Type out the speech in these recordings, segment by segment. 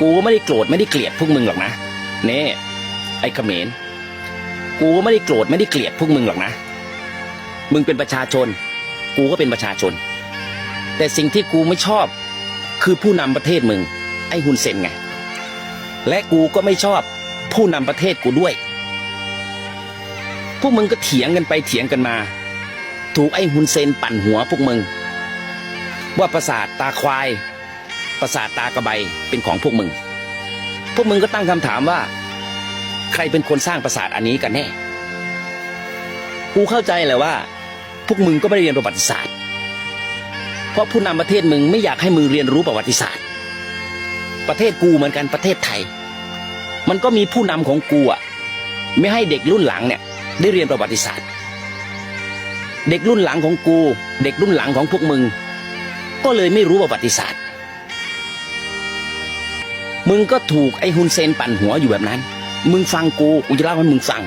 กูก็ไม่ได้โกรธไม่ได้เกลียดพวกมึงหรอกนะเน่ไอ้เขมรกูก็ไม่ได้โกรธไม่ได้เกลียดพวกมึงหรอกนะ มึงเป็นประชาชน กูก็เป็นประชาชน แต่สิ่งที่กูไม่ชอบ คือผู้นำประเทศมึง ไอ้ฮุนเซนไง และกูก็ไม่ชอบผู้นำประเทศกูด้วย พวกมึงก็เถียงกันไปเถียงกันมา ถูกไอ้ฮุนเซนปั่นหัวพวกมึง ว่าประสาทตาควาย ประสาทตากระใบเป็นของพวกมึง พวกมึงก็ตั้งคำถามว่า ใครเป็นคนสร้างประสาทอันนี้กันแน่ กูเข้าใจแหละว่า พวกมึงก็ไม่ได้เรียนประวัติศาสตร์ เพราะผู้นำประเทศมึงไม่อยากให้มึงเรียนรู้ประวัติศาสตร์ ประเทศกูเหมือนกันประเทศไทย มันก็มีผู้นำของกูอะไม่ให้เด็กรุ่นหลังเนี่ยได้เรียนประวัติศาสตร์ เด็กรุ่นหลังของกู เด็กรุ่นหลังของพวกมึง ก็เลยไม่รู้ประวัติศาสตร์ มึงก็ถูกไอ้ฮุนเซนปั่นหัวอยู่แบบนั้น มึงฟังกูกูจะเล่าให้มึงฟัง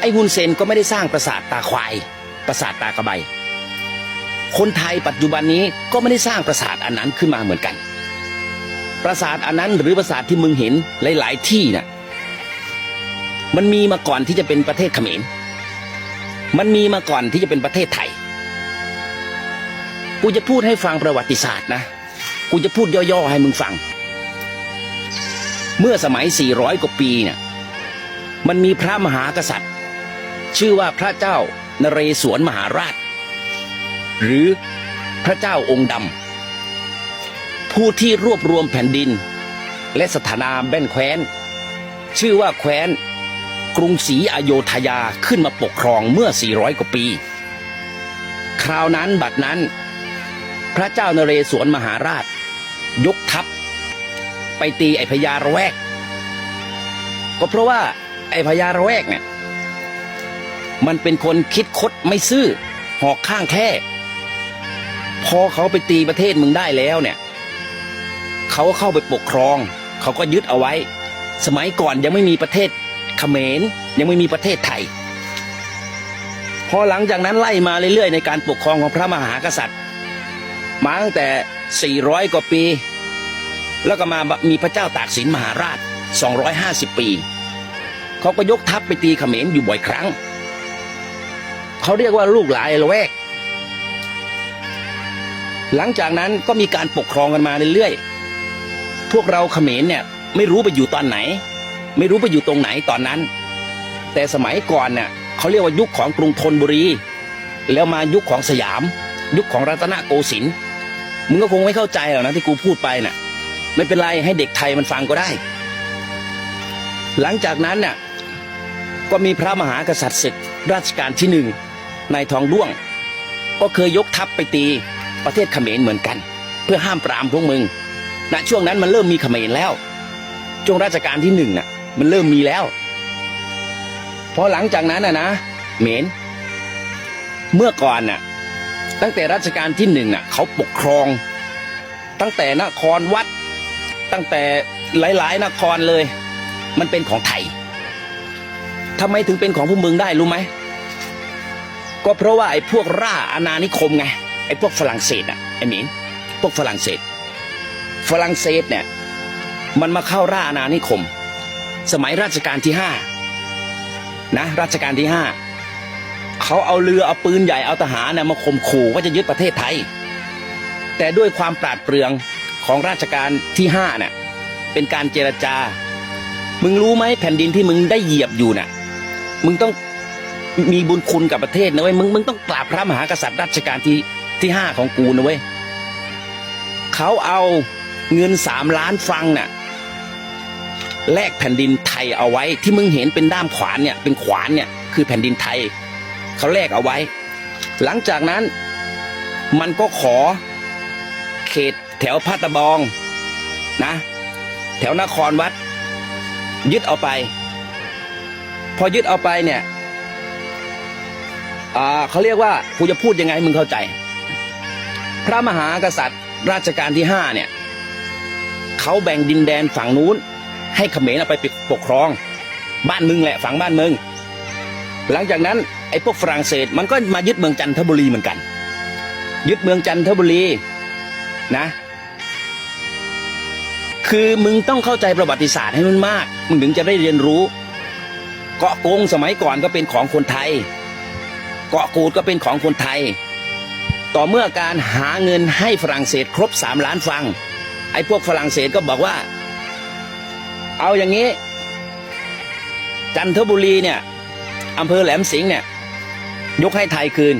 ไอ้ฮุนเซนก็ไม่ได้สร้างปราสาทตาควาย ปราสาทตากระใบ คนไทยปัจจุบันนี้ก็ไม่ได้สร้างปราสาทอันนั้นขึ้นมาเหมือนกัน ปราสาทอันนั้นหรือปราสาทที่มึงเห็นหลาย ๆ ที่น่ะ มันมีมาก่อนที่จะเป็นประเทศเขมร มันมีมาก่อนที่จะเป็นประเทศไทย กูจะพูดให้ฟังประวัติศาสตร์นะ กูจะพูดย่อ ๆ ให้มึงฟัง เมื่อสมัย 400 กว่าปีเนี่ยมันมีพระมหากษัตริย์ ชื่อว่าพระเจ้านเรศวรมหาราช หรือพระเจ้าองค์ดำผู้ที่รวบรวมแผ่นดิน และสถานาแบ้นแคว้น ชื่อว่าแคว้น กรุงศรีอโยธยาขึ้นมาปกครองเมื่อ 400 กว่าปี คราวนั้นบัดนั้น พระเจ้านเรศวรมหาราช ยกทัพ ไปตีไอ้พญาระแวก ก็เพราะว่า ไอ้พญาระแวกเนี่ย มันเป็นคนคิดคดไม่ซื่อ หอกข้างแค่พอเขาไปตีประเทศมึงได้แล้วเนี่ย เขาเข้าไปปกครอง เขาก็ยึดเอาไว้ สมัยก่อนยังไม่มีประเทศเขมรยังไม่มีประเทศไทย พอหลังจากนั้นไล่มาเรื่อยๆ ในการปกครองของพระมหากษัตริย์ มาตั้งแต่ 400 กว่าปี แล้วก็มามีพระเจ้าตากสินมหาราช 250 ปี เขาก็ยกทัพไปตีเขมรอยู่บ่อยครั้ง เขาเรียกว่าลูกหลายละแวก หลังจากนั้นก็มีการปกครองกันมาเรื่อยๆ พวกเราเขมรเนี่ยไม่รู้ไปอยู่ตอนไหน ไม่รู้ไปอยู่ตรงไหนตอนนั้น แต่สมัยก่อนเนี่ยเขาเรียกว่ายุคของกรุงธนบุรี แล้วมายุคของสยาม ยุคของรัตนโกสินทร์มึงก็คงไม่เข้าใจหรอกนะที่กูพูดไปน่ะ ไม่เป็นไรให้เด็กไทยมันฟังก็ได้ หลังจากนั้นน่ะก็มีพระมหากษัตริย์ศึกราชการที่หนึ่งนายทองด้วง ก็เคยยกทัพไปตีประเทศเขมรเหมือนกัน เพื่อห้ามปรามพวกมึงณช่วงนั้นมันเริ่มมีเขมรแล้วช่วงราชการที่หนึ่งน่ะ มันเริ่มมีแล้วพอหลังจากนั้นน่ะนะเหมนเมื่อก่อนน่ะ ตั้งแต่รัชกาลที่หนึ่งน่ะ เขาปกครอง ตั้งแต่นครวัด ตั้งแต่หลาย ๆ นครเลย มันเป็นของไทยทำไมถึงเป็นของพวกมึงได้รู้ไหมก็เพราะว่าไอ้พวกร่าอาณานิคมไงไอ้พวกฝรั่งเศสอะไอ้หมินพวกฝรั่งเศส ฝรั่งเศสเนี่ย มันมาเข้าร่าอาณานิคม สมัยรัชกาลที่ห้านะรัชกาลที่ห้าเขาเอาเรือเอาปืนใหญ่เอาทหารเนี่ยมาข่มขู่ว่าจะยึดประเทศไทย แต่ด้วยความปราดเปรื่อง ของราชการที่ห้าเนี่ยเป็นการเจรจา มึงรู้ไหมแผ่นดินที่มึงได้เหยียบอยู่น่ะ มึงต้องมีบุญคุณกับประเทศนะเว้ยมึงมึงต้องกราบพระมหากษัตริย์รัชกาลที่ที่ห้าของกูนะเว้ยเขาเอาเงินสามล้านฟรังน่ะแลกแผ่นดินไทยเอาไว้ ที่มึงเห็นเป็นด้ามขวานเนี่ย เป็นขวานเนี่ยคือแผ่นดินไทยเขาแลกเอาไว้ หลังจากนั้นมันก็ขอเขต แถวพัตะบองนะ แถวนครวัด ยึดเอาไป พอยึดเอาไปเนี่ยเขาเรียกว่ากูจะพูดยังไงให้มึงเข้าใจ พระมหากษัตริย์ราชการที่ห้าเนี่ยเขาแบ่งดินแดนฝั่งนู้น ให้เขมรเอาไปปกครอง บ้านมึงแหละฝั่งบ้านมึง หลังจากนั้นไอ้พวกฝรั่งเศสมันก็มายึดเมืองจันทบุรีเหมือนกัน ยึดเมืองจันทบุรีนะ คือมึงต้องเข้าใจประวัติศาสตร์ให้มันมาก มึงถึงจะได้เรียนรู้ เกาะกงสมัยก่อนก็เป็นของคนไทย เกาะกูดก็เป็นของคนไทย ต่อเมื่อการหาเงินให้ฝรั่งเศสครบสามล้านฟัง ไอ้พวกฝรั่งเศสก็บอกว่า เอาอย่างนี้ จันทบุรีเนี่ยอำเภอแหลมสิงห์เนี่ย ยกให้ไทยคืน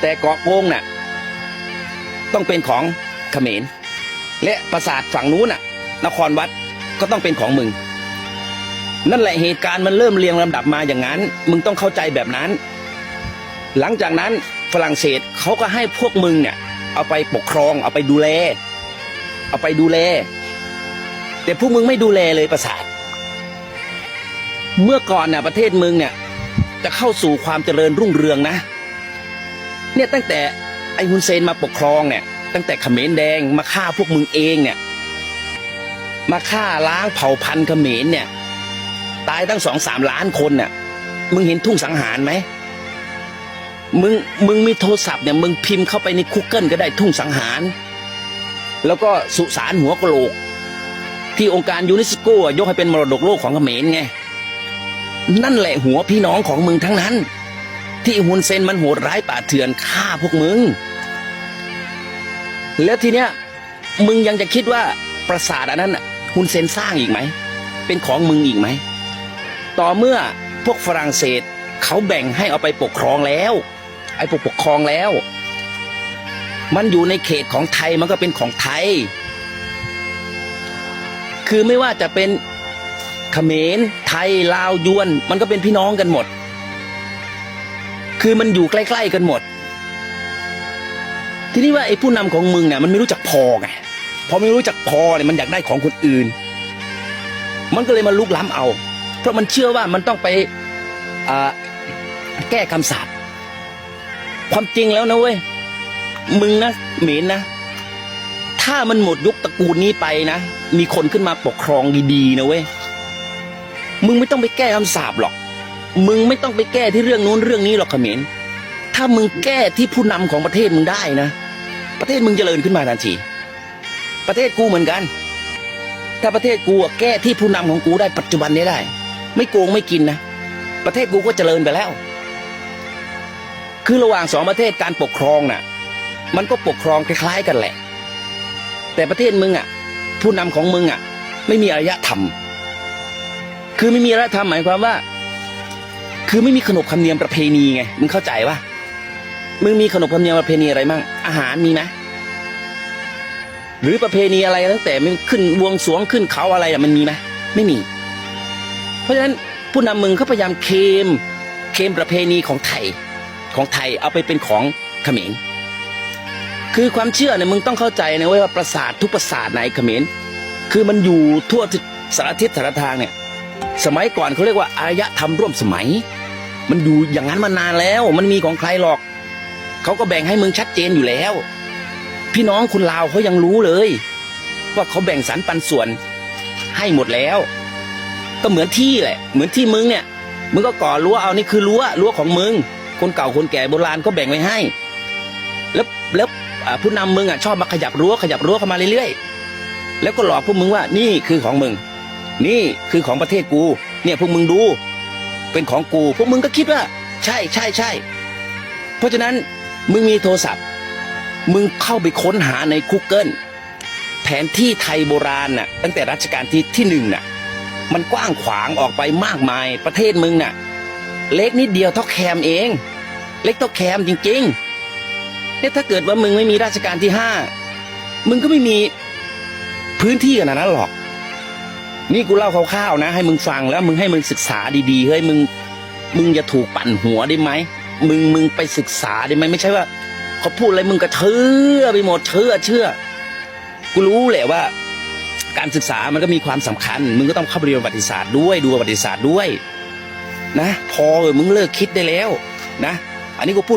แต่เกาะโกงน่ะต้องเป็นของเขมร และปราสาทฝั่งนู้นน่ะ นครวัดก็ต้องเป็นของมึง นั่นแหละเหตุการณ์มันเริ่มเรียงลำดับมาอย่างนั้น มึงต้องเข้าใจแบบนั้น หลังจากนั้นฝรั่งเศสเขาก็ให้พวกมึงเนี่ย เอาไปปกครองเอาไปดูแล เอาไปดูแล แต่พวกมึงไม่ดูแลเลยประสาท เมื่อก่อนน่ะประเทศมึงเนี่ย จะเข้าสู่ความเจริญรุ่งเรืองนะ เนี่ยตั้งแต่ไอ้ฮุนเซนมาปกครองเนี่ย ตั้งแต่เขมรแดงมาฆ่าพวกมึงเองเนี่ย มาฆ่าล้างเผ่าพันธุ์เขมรเนี่ย ตายตั้งสองสามล้านคนเนี่ยมึงเห็นทุ่งสังหารไหมมึงมึงมีโทรศัพท์เนี่ยมึงพิมพ์เข้าไปในคุกเกิลก็ได้ทุ่งสังหาร แล้วก็สุสานหัวกะโหลก ที่องค์การยูเนสโกยกให้เป็นมรดกโลกของเขมรไงนั่นแหละหัวพี่น้องของมึงทั้งนั้น ที่ฮุนเซนมันโหดร้ายป่าเถื่อนฆ่าพวกมึง แล้วทีเนี้ยมึงยังจะคิดว่าปราสาทอันนั้นฮุนเซนสร้างอีกไหม เป็นของมึงอีกไหม ต่อเมื่อพวกฝรั่งเศสเขาแบ่งให้เอาไปปกครองแล้ว ไอ้พวกปกครองแล้ว มันอยู่ในเขตของไทยมันก็เป็นของไทย คือไม่ว่าจะเป็นเขมรไทยลาวยวน มันก็เป็นพี่น้องกันหมด คือมันอยู่ใกล้ ๆ กันหมด ทีนี้ว่าไอ้ผู้นำของมึงเนี่ยมันไม่รู้จักพอไงพอไม่รู้จักพอเนี่ยมันอยากได้ของคนอื่น มันก็เลยมาลุกล้ำเอา เพราะมันเชื่อว่ามันต้องไปแก้คำสาปความจริงแล้วนะเว้ยมึงนะเหม็นนะ ถ้ามันหมดยุคตระกูลนี้ไปนะ มีคนขึ้นมาปกครองดีๆนะเว้ยมึงไม่ต้องไปแก้คำสาปหรอก มึงไม่ต้องไปแก้ที่เรื่องนู้นเรื่องนี้หรอกเขมรถ้ามึงแก้ที่ผู้นำของประเทศมึงได้นะ ประเทศมึงเจริญขึ้นมาทันทีประเทศกูเหมือนกัน ถ้าประเทศกูแก้ที่ผู้นำของกูได้ปัจจุบันนี้ได้ ไม่โกงไม่กินนะ ประเทศกูก็เจริญไปแล้ว คือระหว่างสองประเทศการปกครองน่ะ มันก็ปกครองคล้ายๆกันแหละ แต่ประเทศมึงอะ ผู้นำของมึงอะ ไม่มีอารยธรรม คือไม่มีอารยธรรมหมายความว่า คือไม่มีขนบธรรมเนียมประเพณีไงมึงเข้าใจปะ มึงมีขนบธรรมเนียมประเพณีอะไรมั่งอาหารมีไหมหรือประเพณีอะไรตั้งแต่มันขึ้นบวงสรวงขึ้นเขาอะไรอะมันมีไหมไม่มี เพราะฉะนั้นผู้นำมึงเขาพยายามเคมเคมประเพณีของไทยของไทยเอาไปเป็นของเขมรคือความเชื่อเนี่ยมึงต้องเข้าใจนะว่าปราสาททุกปราสาทในเขมรคือมันอยู่ทั่วสารทิศสารทางเนี่ย สมัยก่อนเขาเรียกว่าอารยธรรมร่วมสมัย มันอยู่อย่างนั้นมานานแล้ว มันมีของใครหรอก เขาก็แบ่งให้มึงชัดเจนอยู่แล้ว พี่น้องคุณลาวเขายังรู้เลย ว่าเขาแบ่งสรรปันส่วนให้หมดแล้ว ก็เหมือนที่แหละ เหมือนที่มึงเนี่ยมึงก็ก่อรั้วเอานี่คือรั้วรั้วของมึง คนเก่าคนแก่โบราณก็แบ่งไว้ให้ แล้วแล้วผู้นำมึงอะชอบมาขยับรั้วขยับรั้วเข้ามาเรื่อยๆแล้วก็หลอกพวกมึงว่านี่คือของมึง นี่คือของประเทศกู เนี่ยพวกมึงดู เป็นของกู พวกมึงก็คิดว่า ใช่ใช่ใช่เพราะฉะนั้น มึงมีโทรศัพท์ มึงเข้าไปค้นหาใน Google แผนที่ไทยโบราณน่ะตั้งแต่รัชกาลที่ที่หนึ่งน่ะ มันกว้างขวางออกไปมากมายประเทศมึงน่ะ เล็กนิดเดียวเท่าแคมเอง เล็กเท่าแคมจริงๆเนี่ยถ้าเกิดว่ามึงไม่มีราชการที่ห้ามึงก็ไม่มีพื้นที่ขนาดนั้นหรอก นี่กูเล่าคร่าวๆนะ ให้มึงฟังแล้วมึงให้มึงศึกษาดีๆเฮ้ยมึง มึงอย่าถูกปั่นหัวได้ไหม มึงมึงไปศึกษาได้ไหมไม่ใช่ว่าเขาพูดอะไรมึงก็เชื่อไปหมดเชื่อเชื่อกูรู้แหละว่า การศึกษามันก็มีความสำคัญ มึงก็ต้องเข้าไปเรียนประวัติศาสตร์ด้วยดูประวัติศาสตร์ด้วย นะ พอเออมึงเลิกคิดได้แล้ว นะ อันนี้กูพูด